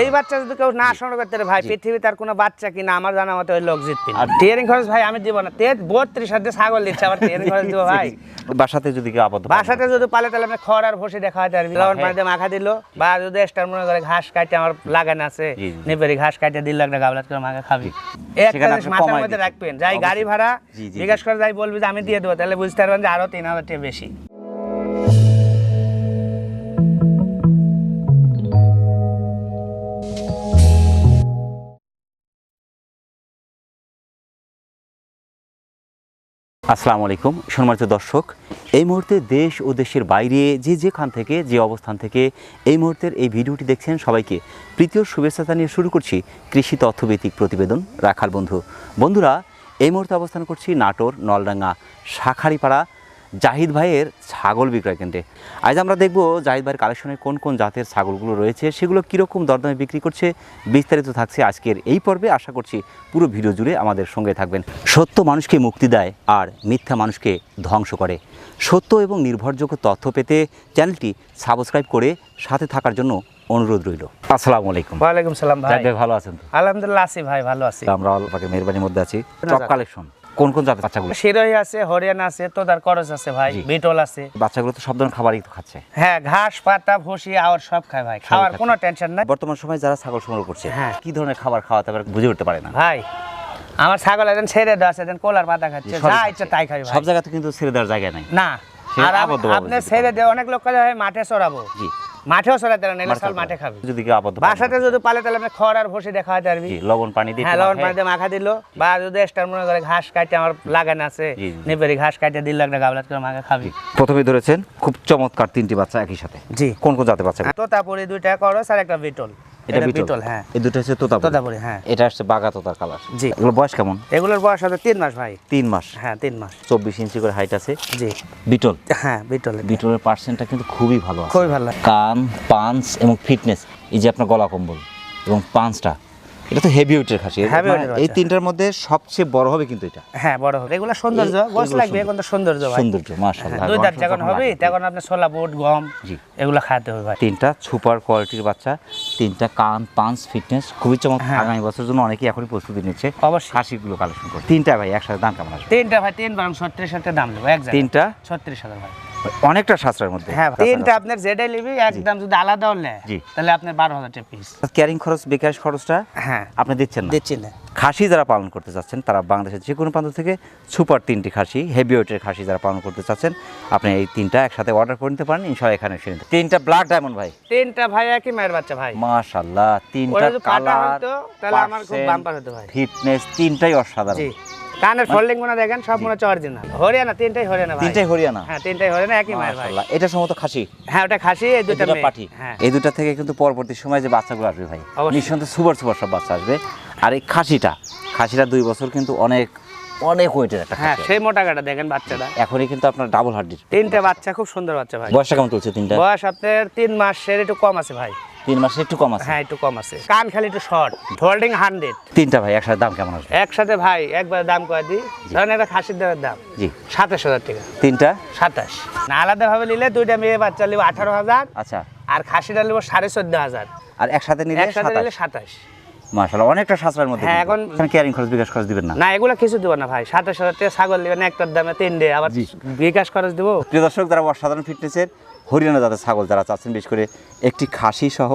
এই বাচ্চা যদি কেউ না সংগ্রহ করতে ভাই পৃথিবীতে আর কোনো বাচ্চা কিনা আমার জানা মতে ওই লোক জিতবে আর টিয়ারিং খরচ ভাই আমি দিব না। তে বত্রিশ হাজার ছাগল দিচ্ছে আবার টিয়ারিং খরচ দিব ভাই। বাসাতে যদি কেউ আবদ্ধ বাসাতে যদি পালে তাহলে আপনি খড় আর ভসে দেখা হয়। পারবি লবণ পানিতে মাখা দিল বা যদি এক্সট্রা মনে করে ঘাস কাটে আমার লাগানো আছে। নেপারি ঘাস কাটে দিল একটা গাবলাত করে মাখা খাবি। একটা মাথার মধ্যে রাখবেন। যাই গাড়ি ভাড়া জিজ্ঞেস করে যাই বলবি যে আমি দিয়ে দেবো তাহলে বুঝতে পারবেন যে আরও তিন হাজার টাকা বেশি। আসসালামু আলাইকুম, সম্মানিত দর্শক। এই মুহূর্তে দেশ ও দেশের বাইরে যে যেখান থেকে, যে অবস্থান থেকে এই মুহূর্তের এই ভিডিওটি দেখছেন সবাইকে প্রীতীয় শুভেচ্ছা জানিয়ে শুরু করছি কৃষি তথ্যভিত্তিক প্রতিবেদন রাখার বন্ধু। বন্ধুরা, এই মুহূর্তে অবস্থান করছি নাটোর নলডাঙ্গা শাখারিপাড়া জাহিদ ভাইয়ের ছাগল বিক্রয় কেন্দ্রে। আজ আমরা দেখব জাহিদ ভাইয়ের কালেকশনে কোন কোন জাতের ছাগলগুলো রয়েছে সেগুলো কীরকম দরদামে বিক্রি করছে বিস্তারিত থাকছে আজকের এই পর্বে। আশা করছি পুরো ভিডিও জুড়ে আমাদের সঙ্গে থাকবেন। সত্য মানুষকে মুক্তি দেয় আর মিথ্যা মানুষকে ধ্বংস করে। সত্য এবং নির্ভরযোগ্য তথ্য পেতে চ্যানেলটি সাবস্ক্রাইব করে সাথে থাকার জন্য অনুরোধ রইল। আসসালামু আলাইকুম। ওয়ালাইকুম সালাম ভাই। ভালো আছেন তো? আলহামদুলিল্লাহ আছি ভাই ভালো আছি। আমরা অল্পাকে মেহরবানির মধ্যে আছি। টপ কালেকশন কোন কোন জাতের বাচ্চাগুলো? শিরোই আছে হরিয়ানা আছে তোদার করস আছে ভাই বিটল আছে। বাচ্চাগুলো তো সব ধরনের খাবারই তো খাচ্ছে। হ্যাঁ ঘাস পাতা ভুসি আওয়ার সব খায় ভাই। খাওয়ার কোনো টেনশন নাই। বর্তমান সময় যারা ছাগল সংগ্রহ করছে হ্যাঁ। কি ধরনের খাবার খাওয়াতে পারে বুঝে উঠতে পারে না। ভাই আমার ছাগল একজন ছেড়ে দেওয়া আছে একজন কোলার পাতা খাচ্ছে। যা ইচ্ছা তাই খাই ভাই। সব জায়গাতে কিন্তু ছেড়ে দেওয়ার জায়গা নাই। না আর আপনি ছেড়ে দিয়ে অনেক লোক কাজে মাঠে চড়াবো। জি। মাঠেও চড়াতে না মাঠে সব মাঠে খাবে। যদি কেউ আপদ বাসাতে যদি পালে তাহলে আপনি খড় আর ভসে দেখা হয় পারবি লবণ পানি দিয়ে হ্যাঁ লবণ পানি পানিতে মাখা দিল বা যদি এক্সট্রা মনে করে ঘাস কাটে আমার লাগানো আছে। নেপারি ঘাস কাটে দিল একটা গাবলাত করে মাখা খাবি। প্রথমে ধরেছেন খুব চমৎকার তিনটি বাচ্চা একই সাথে। জি। কোন কোন জাতের বাচ্চা? তো তারপরে দুইটা করো আর একটা বিটল। এটা বিটল হ্যাঁ। এই দুটো হচ্ছে তোতা তোতাপুরি হ্যাঁ। এটা হচ্ছে বাগা তোতার কালার জি। এগুলো বয়স কেমন? এগুলোর বয়স হবে তিন মাস ভাই। তিন মাস। হ্যাঁ তিন মাস। চব্বিশ ইঞ্চি করে হাইট আছে। জি। বিটল? হ্যাঁ বিটল বিটলের পার্সেন্টটা কিন্তু খুবই ভালো খুবই ভালো। কান পাঞ্চ এবং ফিটনেস এই যে আপনার গলা কম্বল এবং পাঞ্চটা এটা তো হেভি ওয়েটের খাসি মানে এই তিনটার মধ্যে সবচেয়ে বড় হবে কিন্তু এটা। হ্যাঁ বড় হবে। এগুলো সৌন্দর্য গোস লাগবে এখন তো সৌন্দর্য ভাই। সৌন্দর্য হ্যাঁ, মাশাআল্লাহ দুই দাঁত যখন হবে তখন আপনি ছোলা বুট গম জি। এগুলো হবে ভাই। তিনটা সুপার কোয়ালিটির বাচ্চা তিনটা কান পাঞ্চ ফিটনেস খুবই চমৎকার। হ্যাঁ। আগামী বছরের জন্য অনেকেই এখনই প্রস্তুতি নিচ্ছে অবশ্যই। খাসিগুলো কালেকশন করে তিনটা ভাই একসাথে দাম কেমন আসবে? তিনটা ভাই তিন বারং ছত্রিশ হাজার দাম নেব এক তিনটা? ছত্রিশ হাজার ভাই। অনেকটা সাশ্রয়ের মধ্যে। হ্যাঁ তিনটা আপনার যেটাই নিবি একদম যদি আলাদা হলে জি। তাহলে আপনার বারো হাজার টাকা পিস ক্যারিং খরচ বিকাশ খরচটা হ্যাঁ। আপনি দিচ্ছেন না। দিচ্ছি না। খাসি যারা পালন করতে চাচ্ছেন তারা বাংলাদেশের যে কোনো প্রান্ত থেকে সুপার তিনটি খাসি হেভি ওয়েটের খাসি যারা পালন করতে চাচ্ছেন আপনি এই তিনটা একসাথে অর্ডার করে নিতে পারেন ইনশাল্লাহ এখানে এসে নিতে তিনটা ব্ল্যাক ডায়মন্ড ভাই। তিনটা ভাই একই মায়ের বাচ্চা ভাই। মাশাল্লাহ তিনটা কালার তাহলে আমার খুব বাম্পার হতো ভাই। ফিটনেস তিনটাই অসাধারণ। জি। কানের ফোল্ডিং মনে দেখেন সব মনে হচ্ছে অরিজিনাল হরিয়ানা তিনটাই হরিয়ানা ভাই। তিনটাই হরিয়ানা? হ্যাঁ তিনটাই হরিয়ানা একই মায়ের ভাই। এটা সম্ভবত খাসি। হ্যাঁ ওটা খাসি এই এই দুটো পাঠি হ্যাঁ। এই দুটা থেকে কিন্তু পরবর্তী সময় যে বাচ্চাগুলো আসবে ভাই নিঃসন্দেহে সুপার সুপার সব বাচ্চা আসবে। আর এই খাসিটা খাসিটা দুই বছর কিন্তু অনেক অনেক ওয়েটের একটা হ্যাঁ সেই মোটা কাটা দেখেন বাচ্চাটা। এখনই কিন্তু আপনার ডাবল হার্ডির তিনটা বাচ্চা খুব সুন্দর বাচ্চা ভাই। বয়সটা কেমন চলছে তিনটা? বয়স আপনার তিন মাসের একটু কম আছে ভাই। তিন মাসে একটু কম আছে। হ্যাঁ একটু কম আছে। কান খালি একটু শর্ট হোল্ডিং হান্ড্রেড তিনটা ভাই একসাথে দাম কেমন আসবে? একসাথে ভাই একবার দাম করে দিই। ধরেন একটা খাসির দামের দাম। জি। সাতাশ হাজার টাকা। তিনটা? সাতাশ। না আলাদাভাবে নিলে দুইটা মেয়ে বাচ্চা নিব আঠারো হাজার। আচ্ছা। আর খাসিটা নিব সাড়ে চোদ্দ হাজার। আর একসাথে নিলে একসাথে নিলে সাতাশ। মাশাআল্লাহ অনেকটা সাশ্রয়ের মধ্যে হ্যাঁ, এখন- ক্যারিং খরচ বিকাশ খরচ দিবেন না। না এগুলো কিছু দেবো না ভাই। সাতাশ হাজার টাকা ছাগল নেবেন একটার দামে তিন ডে আবার। বিকাশ খরচ দেবো। প্রিয় দর্শক যারা অসাধারণ ফিটনেসের হরিয়ানা জাতের ছাগল যারা চাচ্ছেন বিশেষ করে একটি খাসি সহ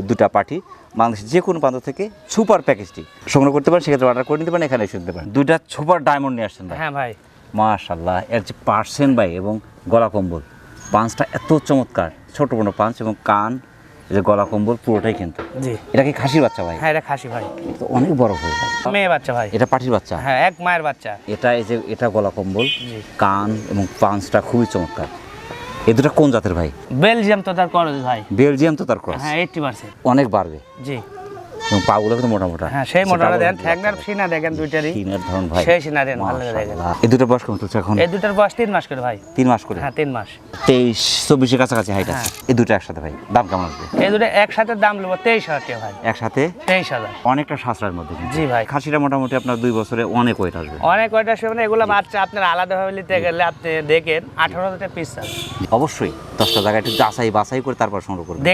দুটা পাটি বাংলাদেশের যে কোনো প্রান্ত থেকে সুপার প্যাকেজটি সংগ্রহ করতে পারেন সেক্ষেত্রে অর্ডার করে নিতে পারেন এখানে এসে নিতে পারেন। দুইটা সুপার ডায়মন্ড নিয়ে আসছেন ভাই। হ্যাঁ ভাই। মাশাল্লাহ এর যে পার্সেন্ট ভাই এবং গলা কম্বল পাঁচটা এত চমৎকার ছোট বড় পাঁচ এবং কান যে গলা কম্বল পুরোটাই কিন্তু। জি। এটা কি খাসির বাচ্চা ভাই? হ্যাঁ এটা খাসি ভাই। তো অনেক বড় হয়ে ভাই মেয়ে বাচ্চা ভাই। এটা পাটির বাচ্চা? হ্যাঁ এক মায়ের বাচ্চা। এটা এই যে এটা গলা কম্বল কান এবং পাঁচটা খুবই চমৎকার। এই দুটা কোন জাতের ভাই? বেলজিয়াম তো তার ক্রস ভাই। বেলজিয়াম তো তার ক্রস হ্যাঁ এইটটি পার্সেন্ট অনেক বাড়বে। জি। এবং পাগুলো কিন্তু মোটা মোটা। হ্যাঁ সেই সেটা দেন বড় ঠ্যাংনার সিনা দেখেন দুইটারই। ধরন ভাই। সেই সিনা দেন ভালো দেখেন। এই দুটো বয়স কেমন চলছে এখন? এই দুটার বয়স তিন মাস করে ভাই। তিন মাস করে? হ্যাঁ তিন মাস। তেইশ চব্বিশের কাছাকাছি হাইট আছে। হ্যাঁ। এই দুটো একসাথে ভাই দাম কেমন আসবে? এই দুটো একসাথে দাম নেব তেইশ হাজার টাকা ভাই। একসাথে? তেইশ হাজার। অনেকটা সাশ্রয়ের মধ্যে জি ভাই। খাসিটা মোটামুটি আপনার দুই বছরে অনেক ওয়েট আসবে। অনেক কয়টা সময় এগুলো বাচ্চা আপনার আলাদাভাবে নিতে গেলে আপনি দেখেন আঠারো হাজার টাকা পিস অবশ্যই দশটা জায়গায় একটু যাচাই বাছাই করে তারপর সংগ্রহ করবেন।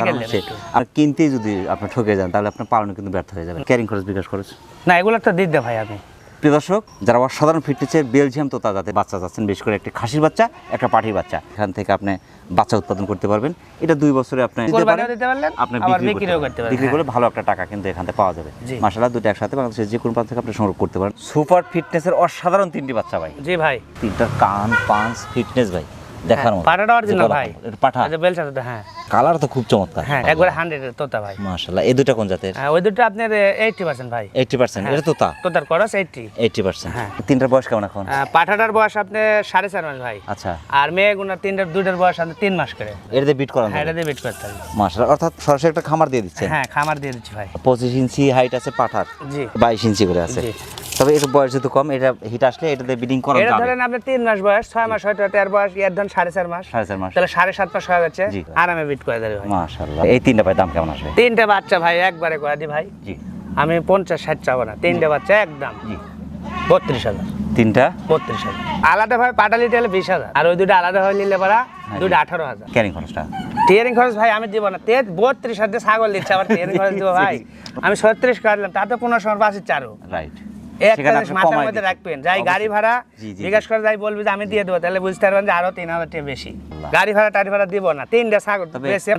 আর কিনতেই যদি আপনি ঠকে যান তাহলে আপনার পালনে কিন্তু ব্যর্থ হয়ে যাবে। ক্যারিং খরচ বিকাশ খরচ? না এগুলো তো দিতে ভাই আমি। প্রিয় দর্শক যারা অসাধারণ ফিটনেসের বেলজিয়াম তো যাতে বাচ্চা যাচ্ছেন বেশ করে একটা খাসির বাচ্চা একটা পাঠির বাচ্চা এখান থেকে আপনি বাচ্চা উৎপাদন করতে পারবেন। এটা দুই বছরে আপনি আপনি বিক্রি। করে ভালো একটা টাকা কিন্তু এখান থেকে পাওয়া যাবে। মাসালা দুটো একসাথে বাংলাদেশের যে কোনো প্রান্ত থেকে আপনি সংগ্রহ করতে পারেন। সুপার ফিটনেসের অসাধারণ তিনটি বাচ্চা ভাই। জি ভাই। তিনটার কান পাঁচ ফিটনেস ভাই। দেখার মতো। পাঠাটা অরিজিনাল ভাই। এটা বেলচা দুটো হ্যাঁ। কালার তো খুব চমৎকার। হ্যাঁ একবারে হান্ড্রেডের তোতা ভাই। মাশাল্লাহ এই দুটা কোন জাতের? হ্যাঁ ওই দুটো আপনার এইটটি পার্সেন্ট ভাই। এইটটি পার্সেন্ট এটা তো তা তোতার খরচ এইটটি এইটটি পার্সেন্ট হ্যাঁ। তিনটার বয়স কেমন এখন? পাঠাটার বয়স আপনি সাড়ে চার মাস ভাই। আচ্ছা। আর মেয়ে গুনার তিনটার দুইটার বয়স আপনি তিন মাস করে। এটা দিয়ে বিট করানো হ্যাঁ এটা দিয়ে বেট করতে হবে। মাশাল্লাহ অর্থাৎ সরাসরি একটা খামার দিয়ে দিচ্ছে হ্যাঁ খামার দিয়ে দিচ্ছি ভাই। পঁচিশ ইঞ্চি হাইট আছে পাঠার। জি। বাইশ ইঞ্চি করে আছে। জি। তবে একটু বয়স যেহেতু কম এটা হিট আসলে এটা দিয়ে বিডিং করা এটা যাবে ধরেন আপনার তিন মাস বয়স ছয় মাস হয়তো এর বয়স এর ধরেন সাড়ে চার মাস। সাড়ে চার মাস। তাহলে সাড়ে সাত মাস হয়ে যাচ্ছে আরামে বিট করে দেবে ভাই। মাশাল্লাহ এই তিনটা ভাই দাম কেমন আসবে? তিনটা বাচ্চা ভাই একবারে করে দি ভাই। জি। আমি পঞ্চাশ ষাট চাবো না তিনটা বাচ্চা একদম। জি। বত্রিশ হাজার। তিনটা? বত্রিশ হাজার। আলাদা ভাবে পাটালি বিশ হাজার। আর ওই দুটো আলাদা ভাবে নিলে পারা দুটো আঠারো হাজার। ক্যারিং খরচটা? টিয়ারিং খরচ ভাই আমি দিব না। তে বত্রিশ হাজার দিয়ে ছাগল দিচ্ছে আবার টিয়ারিং খরচ দিব ভাই। আমি ছত্রিশ কাটলাম তাতে পনেরো সময় পাচ্ছি চারো। রাইট এই একটা জিনিস মাথার মধ্যে রাখবেন। যাই গাড়ি ভাড়া জি, জি, জিজ্ঞাসা করে যাই বলবি যে আমি দিয়ে দেবো। তাহলে বুঝতে পারবেন যে আরও তিন হাজার টাকা বেশি। গাড়ি ভাড়া টাড়ি ভাড়া দিব না। তিনটা ছাগল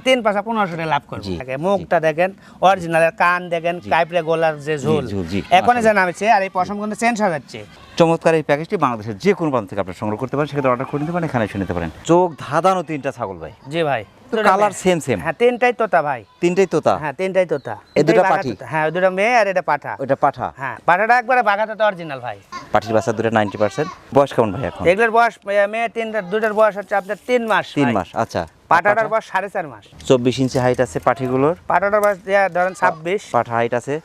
তিন পাশা পনেরোশো টাকা লাভ করব। মুখটা দেখেন অরিজিনাল কান দেখেন কাইপড়ে গোলার যে ঝুল। ঝুল, এখনই যে নামেছে আর এই পশম কিন্তু চেঞ্জ হয়ে যাচ্ছে। চমৎকার এই প্যাকেজটি বাংলাদেশের যে কোনো প্রান্ত থেকে আপনি সংগ্রহ করতে পারেন সেক্ষেত্রে অর্ডার করে নিতে পারেন এখানে এসে নিতে পারেন। চোখ ধাঁধানো তিনটা ছাগল ভাই। জি ভাই। কালার সেম সেম হ্যাঁ তিনটাই তোতা ভাই। তিনটাই তোতা? হ্যাঁ তিনটাই তোতা। এই দুটো পাঠি? হ্যাঁ দুটো মেয়ে আর এটা পাঠা। ওইটা পাঠা? হ্যাঁ পাঠাটা একবারে বাঘা তোতা অরিজিনাল ভাই। পাঠির বাচ্চা দুটো নাইনটি পার্সেন্ট বয়স কেমন ভাই এখন? এগুলোর বয়স মেয়ে- তিনটার দুটার বয়স হচ্ছে আপনার তিন মাস তিন মাস আচ্ছা। পাঠাটার বয়স সাড়ে চার মাস। চব্বিশ ইঞ্চি হাইট আছে পাঠিগুলোর। পাঠাটার বয়স ধরেন ছাব্বিশ। পাঠা হাইট আছে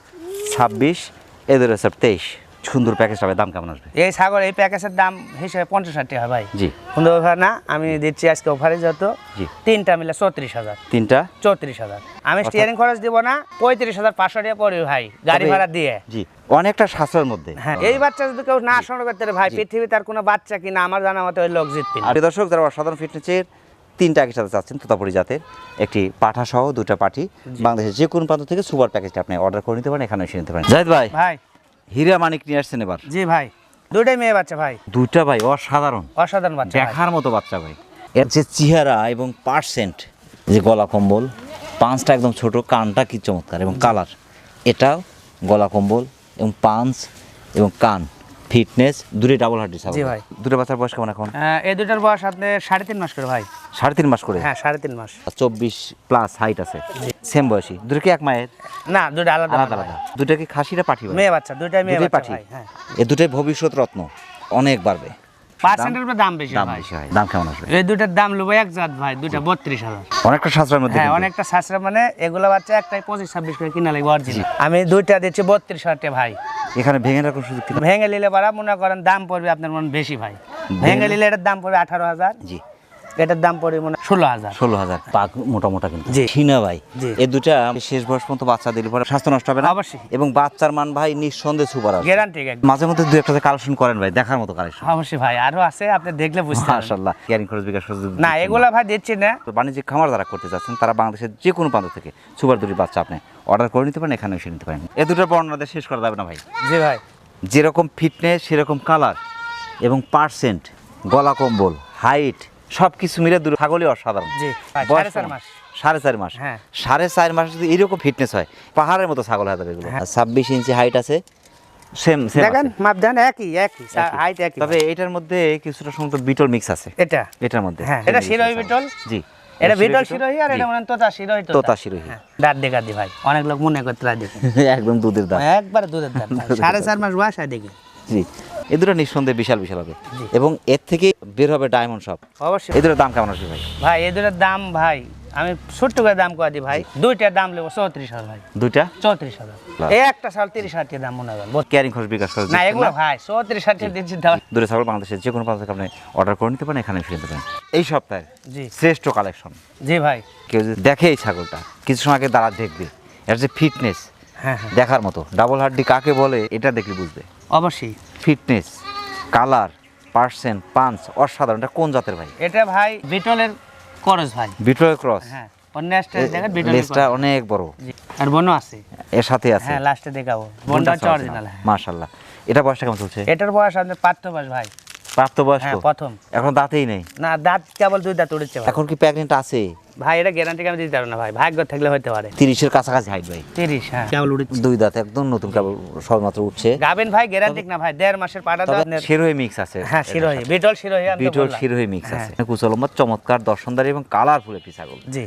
ছাব্বিশ এদের আছে তেইশ। সুন্দর প্যাকেজ হবে দাম কেমন আসবে? এই ছাগল এই প্যাকেজের দাম হিসেবে পঞ্চাশ হাজার টাকা ভাই। জি। সুন্দর অফার না আমি দিচ্ছি আজকে অফারে যত জি। তিনটা মিলে চৌত্রিশ হাজার। তিনটা? চৌত্রিশ হাজার। আমি স্টিয়ারিং খরচ দিব না পঁয়ত্রিশ হাজার পাঁচশো টাকা পড়বে ভাই গাড়ি ভাড়া দিয়ে। জি অনেকটা সাশ্রয়ের মধ্যে। হ্যাঁ এই বাচ্চা যদি কেউ না সংগ্রহ করতে পারে ভাই পৃথিবীতে আর কোনো বাচ্চা কিনা আমার জানা মতো ওই লোক জিতবে। আর দর্শক যারা অসাধারণ ফিটনেসের তিনটা একই সাথে চাচ্ছেন তোতাপুরি জাতের একটি পাঠা সহ দুটা পাঠি বাংলাদেশের যে কোনো প্রান্ত থেকে সুপার প্যাকেজটা আপনি অর্ডার করে নিতে পারেন এখানে এসে নিতে পারেন। জাহিদ ভাই ভাই হীরা মানিক নিয়ে আসছেন এবার। জি ভাই দুটাই মেয়ে বাচ্চা ভাই। দুটা ভাই অসাধারণ। অসাধারণ বাচ্চা। দেখার মতো বাচ্চা ভাই। এর যে চেহারা এবং পার্সেন্ট যে গলা কম্বল পাঁচটা একদম ছোট কানটা কি চমৎকার এবং কালার এটাও গলা কম্বল এবং পাঞ্চ এবং কান। ফিটনেস দূরে ডাবল হার্ট হার্ডি জি ভাই। দুটো বাচ্চার বয়স কেমন এখন? এই দুটার বয়স আপনি সাড়ে তিন মাস করে ভাই। সাড়ে তিন মাস করে? হ্যাঁ সাড়ে তিন মাস। চব্বিশ প্লাস হাইট আছে। সেম বয়সী। দুটো কি এক মায়ের? না দুটো আলাদা। আলাদা আলাদা। দুটো কি খাসিটা পাঠি ভাই? মেয়ে বাচ্চা দুটাই মেয়ে বাচ্চা পাঠি। ভাই হ্যাঁ। এ দুটোই ভবিষ্যৎ রত্ন। অনেক বাড়বে। পার্সেন্টের উপরে দাম বেশি দাম ভাই? বেশি হয়। দাম কেমন আসবে? এই দুটার দাম এক জাত ভাই দুটা বত্রিশ হাজার। অনেকটা সাশ্রয়ের মধ্যে হ্যাঁ অনেকটা মানে এগুলো বাচ্চা একটাই পঁচিশ ছাব্বিশ করে কিনা লাগবে অরিজিনাল আমি দুইটা দিচ্ছি বত্রিশ হাজার ভাই। এখানে ভেঙে রাখার সুযোগ ভেঙে নিলে পারা মনে করেন দাম পড়বে আপনার মনে বেশি ভাই। ভেঙে নিলে এটার দাম পড়বে আঠারো হাজার। জি। এটার দাম পড়বে মনে ষোলো হাজার। ষোলো হাজার। পাক মোটা মোটা কিন্তু। ঠিনা ভাই। এই দুটা শেষ বয়স পর্যন্ত বাচ্চা দিলে পরে স্বাস্থ্য নষ্ট হবে না? অবশ্যই। এবং বাচ্চার মান ভাই নিঃসন্দেহে সুপার আসবে গ্যারান্টি মাঝে মধ্যে দু একটা কালেকশন করেন ভাই দেখার মতো কালেকশন অবশ্যই ভাই আরও আছে আপনি দেখলে বুঝতে মাশাআল্লাহ ক্যারিং খরচ বিকাশ না এগুলা ভাই দিচ্ছি না। তো বাণিজ্যিক খামার যারা করতে চাচ্ছেন তারা বাংলাদেশের যে কোনো প্রান্ত থেকে সুপার দুটি বাচ্চা আপনি অর্ডার করে নিতে পারেন এখানে এসে নিতে পারেন। এ দুটোর বর্ণনাতে শেষ করা যাবে না ভাই? জি ভাই। যেরকম ফিটনেস সেরকম কালার এবং পার্সেন্ট গলা কম্বল হাইট সব কিছু মিলে দুটো ছাগলই অসাধারণ। সাড়ে চার মাস। সাড়ে চার মাস। হ্যাঁ। যদি এরকম ফিটনেস হয় পাহাড়ের মতো ছাগল হয়ে এগুলো। হ্যাঁ। ছাব্বিশ ইঞ্চি হাইট আছে সেম সেম দেখেন মাপ একই একই হাইট একই। তবে এটার মধ্যে কিছুটা বিটল মিক্স আছে। এটা? এটার মধ্যে। হ্যাঁ, এটা শিরোহী বিটল? জি। এটা বিটল শিরোহী শিরোহী আর এটা মনে তোতা শিরোহী তোতা। শিরোহী। দাঁত দেখা দি ভাই অনেক লোক মনে করতে একদম দুধের দাম একবার দুধের দাঁত সাড়ে চার মাস বয়স হয় দেখি জি। এ দুটো নিঃসন্দেহে বিশাল বিশাল হবে। এবং এর থেকে বের হবে ডায়মন্ড শপ অবশ্যই। এই দুটোর দাম কেমন আসবে ভাই? ভাই এই দুটোর দাম ভাই আমি ছোট্ট করে দাম করে দিই ভাই দুইটা দাম নেব চৌত্রিশ হাজার ভাই। দুইটা? চৌত্রিশ হাজার। এই একটা সাল তিরিশ হাজার দাম মনে হয় ক্যারিং খরচ বিকাশ খরচ না এগুলো ভাই চৌত্রিশ হাজার দিচ্ছি দাম। দূরে ছাগল বাংলাদেশের যে কোনো প্রান্ত আপনি অর্ডার করে নিতে পারেন এখানে নিতে পারেন। এই সপ্তাহে জি। শ্রেষ্ঠ কালেকশন জি ভাই। কেউ যদি দেখে এই ছাগলটা কিছু সময় আগে দাঁড়া দেখবে। এর যে ফিটনেস হ্যাঁ হ্যাঁ। দেখার মতো। ডাবল হাড্ডি কাকে বলে এটা দেখলে বুঝবে। অবশ্যই। ফিটনেস কালার পার্সেন্ট পাঞ্চ অসাধারণ। এটা কোন জাতের ভাই? এটা ভাই বিটলের ক্রস ভাই। বিটলের ক্রস? হ্যাঁ লেজটা অনেক বড়। আর বনও আছে। এর সাথে আছে। হ্যাঁ লাস্টে দেখাবো। বনটা অরিজিনাল হ্যাঁ। মাশাল্লাহ এটা বয়সটা কেমন চলছে? এটার বয়স আপনার পাত্র বয়স ভাই। প্রাপ্তবয়স্ক? হ্যাঁ প্রথম। এখন দাঁতেই নেই? না দাঁত কেবল দুই দাঁত উঠেছে এখন কি প্রেগনেন্ট আছে? ভাই এটা গ্যারান্টি আমি দিতে পারব না ভাই। ভাগ্য থাকলে হতে পারে। তিরিশের কাছাকাছি হাইট ভাই। তিরিশ হ্যাঁ। কেবল উঠেছে দুই দাঁত একদম নতুন কেবল সবেমাত্র উঠছে। গাবেন ভাই গ্যারান্টি না ভাই। দেড় মাসের পাটা শিরোহী মিক্স আছে। হ্যাঁ শিরোহী। বিটল শিরোহী বিটল। শিরোহী মিক্স হ্যাঁ। আছে। কুচলম্বা চমৎকার দর্শনদারি এবং কালারফুল একটি ছাগল জি।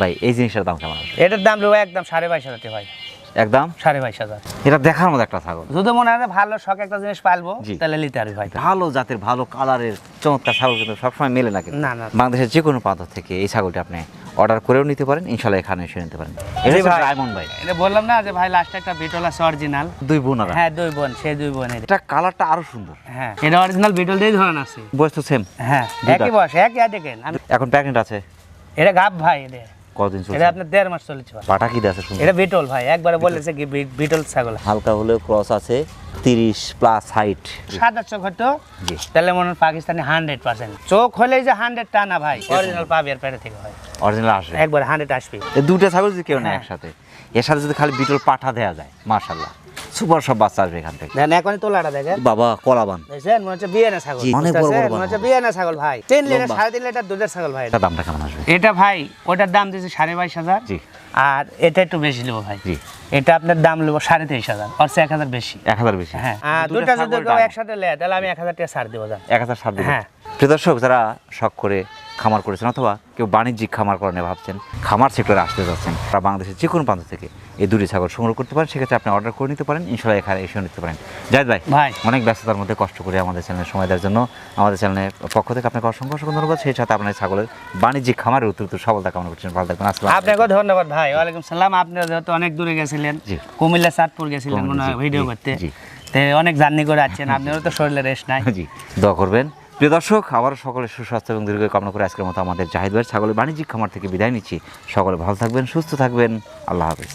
ভাই এই জিনিসটার দাম কেমন আসবে এটার দাম রয়েছে একদম সাড়ে বাইশ হাজার টাকা ভাই। একদম? সাড়ে বাইশ হাজার। এটা দেখার মতো একটা ছাগল। যদি মনে হয় ভালো শখ একটা জিনিস পালবো তাহলে নিতে পারবি ভাই। ভালো জাতের ভালো কালারের চমৎকার ছাগল কিন্তু সবসময় মেলে না না না বাংলাদেশের যে কোনো প্রান্ত থেকে এই ছাগলটি আপনি অর্ডার করেও নিতে পারেন ইনশাল্লাহ এখানে এসে নিতে পারেন। এটা হচ্ছে ভাই। ডায়মন্ড ভাই। এটা বললাম না যে ভাই লাস্টে একটা বিটল আছে অরিজিনাল দুই বোনারা হ্যাঁ দুই বোন সেই দুই বোনের। এটা কালারটা আরও সুন্দর। হ্যাঁ এটা অরিজিনাল বিটল দিয়ে ধরন আছে। বয়স তো সেম হ্যাঁ একই বয়স একই আর দেখেন এখন প্রেগনেন্ট আছে। এটা গাব ভাই এটা কতদিন চলছে? এটা আপনার দেড় মাস চলেছে। পাটা কি আছে শুনুন এটা বিটল ভাই একবারে বলেছে কি বিটল ছাগল। হালকা হলেও ক্রস আছে তিরিশ প্লাস হাইট সাদা চোখ হতো জি। তাহলে মনে হয় পাকিস্তানি হান্ড্রেড পার্সেন্ট চোখ হলেই যে হান্ড্রেড টানা ভাই অরিজিনাল পাবে আর পেটে থেকে হয় অরিজিনাল আসবে? একবার হান্ড্রেড আসবে। এই দুটো ছাগল যদি কেউ নেয় হ্যাঁ। একসাথে এর সাথে যদি খালি বিটল পাঠা দেওয়া যায় মাশাল্লাহ সুপার সব বাচ্চা আসবে এখান থেকে। দেখেন এখনই তোলাটা দেখেন। বাবা কলাবান দেখছেন? মনে হচ্ছে বিয়ে না ছাগল অনেক বড় বড় মনে হচ্ছে বিয়ে না ছাগল ভাই। তিন লিটার সাড়ে তিন লিটার দুধের ছাগল ভাই। এটা দামটা কেমন আসবে? এটা ভাই ওটার দাম দিয়েছে সাড়ে বাইশ হাজার। জি। আর এটা একটু বেশি নেব ভাই। জি। এটা আপনার দাম নেব সাড়ে তেইশ হাজার আর এক হাজার বেশি। এক হাজার বেশি। হ্যাঁ। দুটা যদি একসাথে নেয় তাহলে আমি এক হাজার টাকা ছাড় দেবো এক হাজার ষাট দেবেন হ্যাঁ। প্রিয় দর্শক যারা শখ করে খামার করেছেন অথবা কেউ বাণিজ্যিক খামার করেন ভাবছেন খামার সেক্টরে আসতে যাচ্ছেন তারা বাংলাদেশের যে কোনো প্রান্ত থেকে এই দুটি ছাগল সংগ্রহ করতে পারেন সেক্ষেত্রে আপনি অর্ডার করে নিতে পারেন ইনশাল্লাহ এখানে এসেও নিতে পারেন। জায়দ ভাই ভাই। অনেক ব্যস্ততার মধ্যে কষ্ট করে আমাদের চ্যানেলে সময় দেওয়ার জন্য আমাদের চ্যানেলের পক্ষ থেকে আপনাকে অসংখ্য অসংখ্য ধন্যবাদ। সেই সাথে আপনার ছাগলের বাণিজ্যিক খামারের উত্তর উত্তর সফলতা কামনা করছেন ভালো থাকবেন আসসালাম আপনাকেও ধন্যবাদ ভাই ওয়ালাইকুম সালাম। আপনারা যেহেতু অনেক দূরে গেছিলেন কুমিল্লা চাঁদপুর গেছিলেন মনে হয় ভিডিও করতে। অনেক জার্নি করে আসছেন আপনারও তো শরীরে রেস্ট নাই। জি দোয়া করবেন। প্রিয় দর্শক, আবারও সকলের সুস্বাস্থ্য এবং দীর্ঘ কামনা করে আজকের মতো আমাদের জাহিদ ভাই ছাগলের বাণিজ্যিক খামার থেকে বিদায় নিচ্ছি। সকলে ভালো থাকবেন, সুস্থ থাকবেন। আল্লাহ হাফেজ।